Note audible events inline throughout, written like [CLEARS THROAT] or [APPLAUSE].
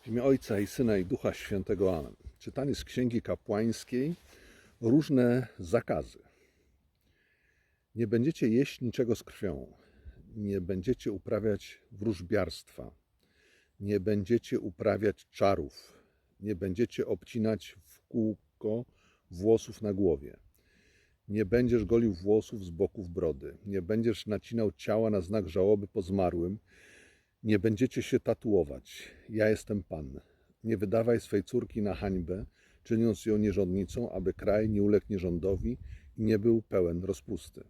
W imię Ojca i Syna i Ducha Świętego Amen. Czytanie z Księgi Kapłańskiej różne zakazy. Nie będziecie jeść niczego z krwią. Nie będziecie uprawiać wróżbiarstwa. Nie będziecie uprawiać czarów. Nie będziecie obcinać w kółko włosów na głowie. Nie będziesz golił włosów z boków brody. Nie będziesz nacinał ciała na znak żałoby po zmarłym. Nie będziecie się tatuować. Ja jestem Pan. Nie wydawaj swej córki na hańbę, czyniąc ją nierządnicą, aby kraj nie uległ nierządowi i nie był pełen rozpusty.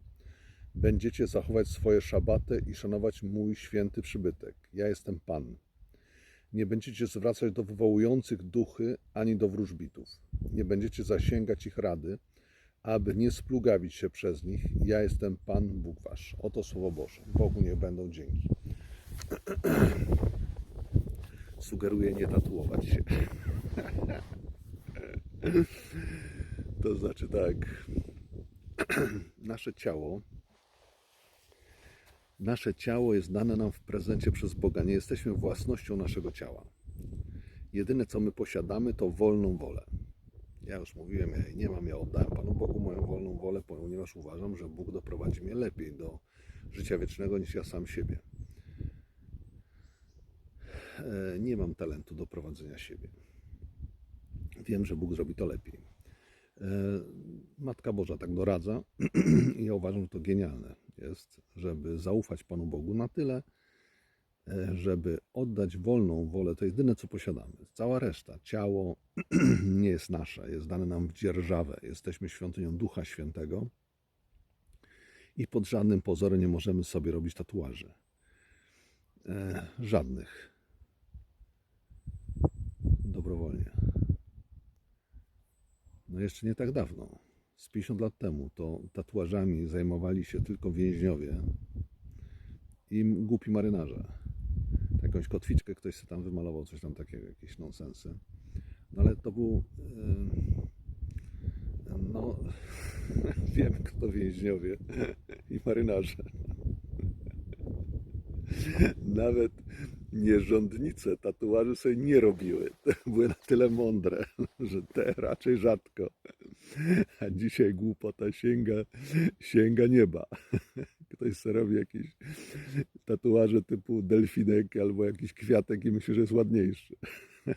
Będziecie zachować swoje szabaty i szanować mój święty przybytek. Ja jestem Pan. Nie będziecie zwracać do wywołujących duchy ani do wróżbitów. Nie będziecie zasięgać ich rady, aby nie splugawić się przez nich. Ja jestem Pan Bóg Wasz. Oto Słowo Boże. Bogu niech będą dzięki. [CLEARS THROAT] Sugeruję nie tatuować się. [CLEARS THROAT] To znaczy tak. [CLEARS THROAT] Nasze ciało. Nasze ciało jest dane nam w prezencie przez Boga. Nie jesteśmy własnością naszego ciała. Jedyne, co my posiadamy, to wolną wolę. Ja już mówiłem, ja jej nie mam, ja oddałem Panu Bogu moją wolną wolę, ponieważ uważam, że Bóg doprowadzi mnie lepiej do życia wiecznego niż ja sam siebie. E, Nie mam talentu do prowadzenia siebie. Wiem, że Bóg zrobi to lepiej. E, Matka Boża tak doradza [CLEARS THROAT] i ja uważam, że to genialne jest, żeby zaufać Panu Bogu na tyle, e, żeby oddać wolną wolę, to jedyne co posiadamy. Cała reszta, ciało [CLEARS THROAT] nie jest nasze, jest dane nam w dzierżawę. Jesteśmy świątynią Ducha Świętego i pod żadnym pozorem nie możemy sobie robić tatuaży. Żadnych. No jeszcze nie tak dawno, z 50 lat temu, to tatuażami zajmowali się tylko więźniowie i głupi marynarze. Jakąś kotwiczkę ktoś sobie tam wymalował, coś tam takiego, jakieś nonsensy. No ale to był... No, [LAUGHS] wiem kto więźniowie [LAUGHS] i marynarze. Nawet nierządnice tatuaży sobie nie robiły. [LAUGHS] Były na tyle mądre, że te raczej rzadko. A dzisiaj głupota sięga, sięga nieba. [LAUGHS] Ktoś sobie robi jakieś tatuaże typu delfinek albo jakiś kwiatek i myśli, że jest ładniejszy. [LAUGHS]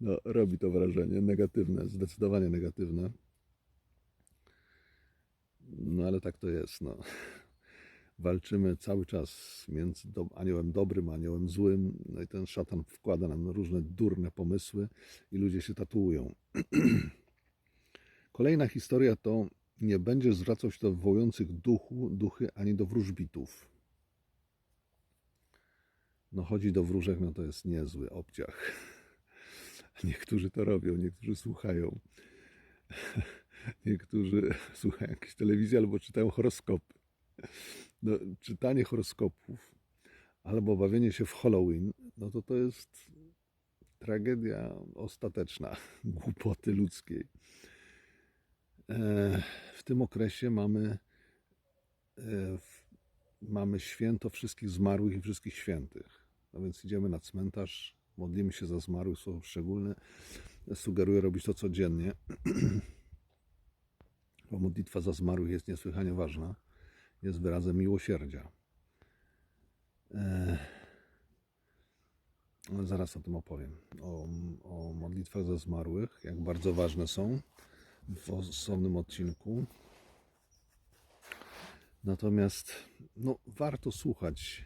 No, robi to wrażenie negatywne, zdecydowanie negatywne. No ale tak to jest. No. Walczymy cały czas między aniołem dobrym, aniołem złym. No i ten szatan wkłada nam różne durne pomysły i ludzie się tatuują. [CLEARS THROAT] Kolejna historia to nie będziesz zwracał się do wołujących duchu, duchy ani do wróżbitów. No chodzi do wróżek, no to jest niezły obciach. [LAUGHS] Niektórzy to robią, niektórzy słuchają. [LAUGHS] Niektórzy słuchają jakiejś telewizji albo czytają horoskopy. [LAUGHS] No, czytanie horoskopów albo bawienie się w Halloween, no to to jest tragedia ostateczna [LAUGHS] głupoty ludzkiej. E, W tym okresie mamy, e, mamy święto wszystkich zmarłych i wszystkich świętych. No więc idziemy na cmentarz, modlimy się za zmarłych w sposób szczególny. Sugeruję robić to codziennie, [CLEARS THROAT] bo modlitwa za zmarłych jest niesłychanie ważna. Jest wyrazem miłosierdzia. E, ale zaraz o tym opowiem. O, o modlitwach za zmarłych, jak bardzo ważne są w osobnym odcinku. Natomiast no, warto słuchać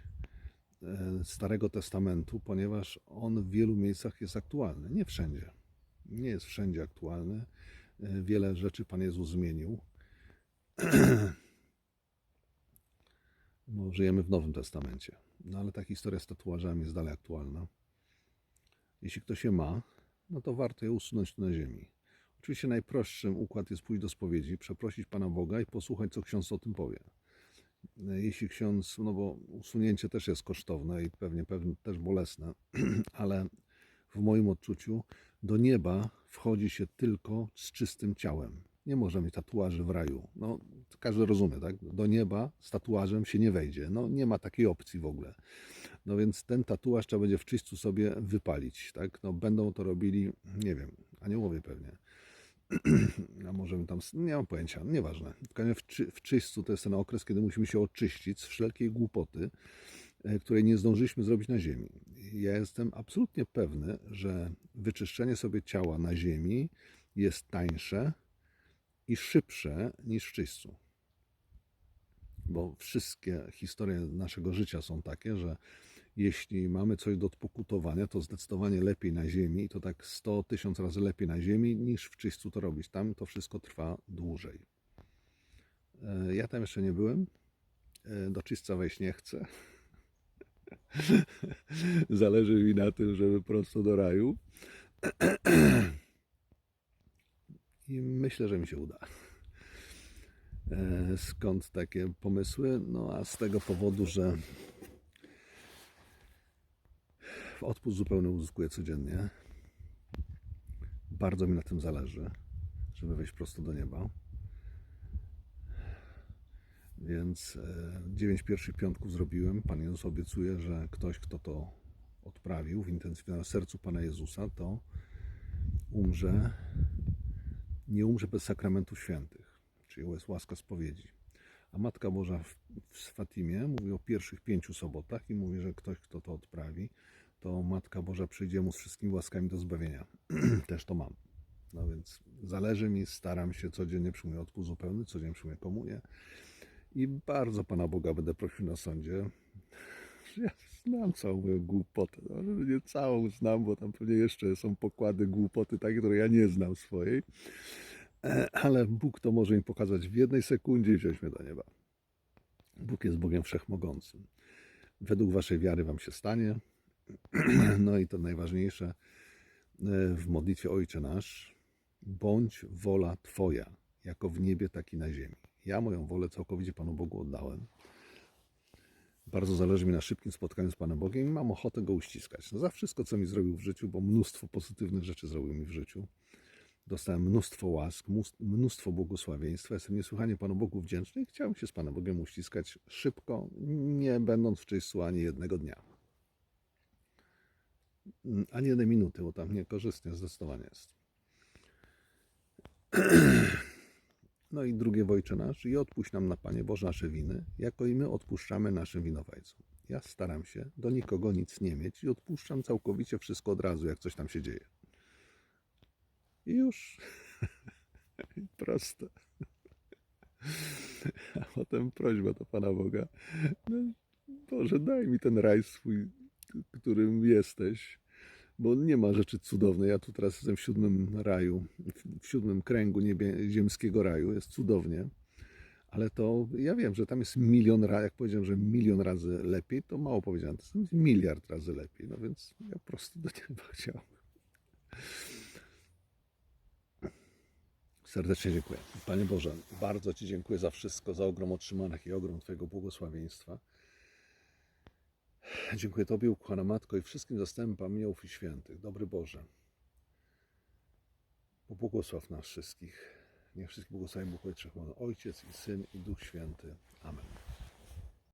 e, Starego Testamentu, ponieważ on w wielu miejscach jest aktualny. Nie wszędzie. Nie jest wszędzie aktualny. E, Wiele rzeczy Pan Jezus zmienił. [CLEARS THROAT] Bo żyjemy w Nowym Testamencie. No ale ta historia z tatuażami jest dalej aktualna. Jeśli ktoś je ma, no to warto je usunąć na ziemi. Oczywiście najprostszym układ jest pójść do spowiedzi, przeprosić Pana Boga i posłuchać, co ksiądz o tym powie. Jeśli ksiądz, no bo usunięcie też jest kosztowne i pewnie, pewnie też bolesne, [CLEARS THROAT] ale w moim odczuciu do nieba wchodzi się tylko z czystym ciałem. Nie można mieć tatuaży w raju. No, każdy rozumie, tak? Do nieba z tatuażem się nie wejdzie. No, nie ma takiej opcji w ogóle. No więc ten tatuaż trzeba będzie w czyśćcu sobie wypalić, tak? No, będą to robili, nie wiem, aniołowie pewnie. [CLEARS THROAT] A może tam, nie mam pojęcia, nieważne. W, czy, w czyśćcu to jest ten okres, kiedy musimy się oczyścić z wszelkiej głupoty, e, której nie zdążyliśmy zrobić na ziemi. Ja jestem absolutnie pewny, że wyczyszczenie sobie ciała na ziemi jest tańsze i szybsze niż w czyśćcu. Bo wszystkie historie naszego życia są takie, że jeśli mamy coś do odpokutowania, to zdecydowanie lepiej na ziemi to tak 100 tysiąc razy lepiej na ziemi niż w czyśćcu to robić. Tam to wszystko trwa dłużej. E, Ja tam jeszcze nie byłem. E, Do czyśćca wejść nie chcę. [LAUGHS] Zależy mi na tym, żeby prosto do raju. [CLEARS THROAT] I myślę, że mi się uda. E, Skąd takie pomysły? No a z tego powodu, że odpust zupełny uzyskuję codziennie. Bardzo mi na tym zależy, żeby wejść prosto do nieba. Więc e, dziewięć pierwszych piątków zrobiłem. Pan Jezus obiecuje, że ktoś, kto to odprawił w intensywnym sercu Pana Jezusa, to umrze, nie umrze bez sakramentów świętych, czyli jest łaska spowiedzi. A Matka Boża w, Fatimie mówi o pierwszych pięciu sobotach i mówi, że ktoś, kto to odprawi, to Matka Boża przyjdzie mu z wszystkimi łaskami do zbawienia. [CLEARS THROAT] Też to mam. No więc zależy mi, staram się, codziennie przyjmuję odpust zupełny, codziennie przyjmuję komunię i bardzo Pana Boga będę prosił na sądzie. Ja znam całą moją głupotę. No, nie całą znam, bo tam pewnie jeszcze są pokłady głupoty takie, które ja nie znam swojej. E, Ale Bóg to może mi pokazać w jednej sekundzie i wziąć mnie do nieba. Bóg jest Bogiem Wszechmogącym. Według Waszej wiary Wam się stanie. [CLEARS THROAT] No i to najważniejsze e, w modlitwie Ojcze Nasz. Bądź wola Twoja, jako w niebie, tak i na ziemi. Ja moją wolę całkowicie Panu Bogu oddałem. Bardzo zależy mi na szybkim spotkaniu z Panem Bogiem i mam ochotę Go uściskać. No za wszystko, co mi zrobił w życiu, bo mnóstwo pozytywnych rzeczy zrobił mi w życiu. Dostałem mnóstwo łask, mnóstwo błogosławieństwa. Jestem niesłychanie Panu Bogu wdzięczny i chciałem się z Panem Bogiem uściskać szybko, nie będąc w czyśćcu ani jednego dnia. Ani jednej minuty, bo tam niekorzystnie zdecydowanie jest. [CLEARS THROAT] No i drugie Wojcze nasz, i odpuść nam na Panie Boże nasze winy, jako i my odpuszczamy naszym winowajcom. Ja staram się do nikogo nic nie mieć i odpuszczam całkowicie wszystko od razu, jak coś tam się dzieje. I już. [LAUGHS] Proste. A potem prośba do Pana Boga. No, Boże, daj mi ten raj swój, którym jesteś. Bo nie ma rzeczy cudownej. Ja tu teraz jestem w siódmym raju, w siódmym kręgu niebie, ziemskiego raju. Jest cudownie. Ale to ja wiem, że tam jest milion razy, jak powiedziałem, że milion razy lepiej, to mało powiedziałem. To jest miliard razy lepiej. No więc ja po prostu do nieba [LAUGHS] chciałem. Serdecznie dziękuję. Panie Boże, bardzo Ci dziękuję za wszystko, za ogrom otrzymanych i ogrom Twojego błogosławieństwa. Dziękuję Tobie, ukochana Matko, i wszystkim zastępom aniołów i świętych. Dobry Boże, pobłogosław nas wszystkich. Niech wszystkich błogosławi Bóg Ojciec, Ojciec i Syn i Duch Święty. Amen.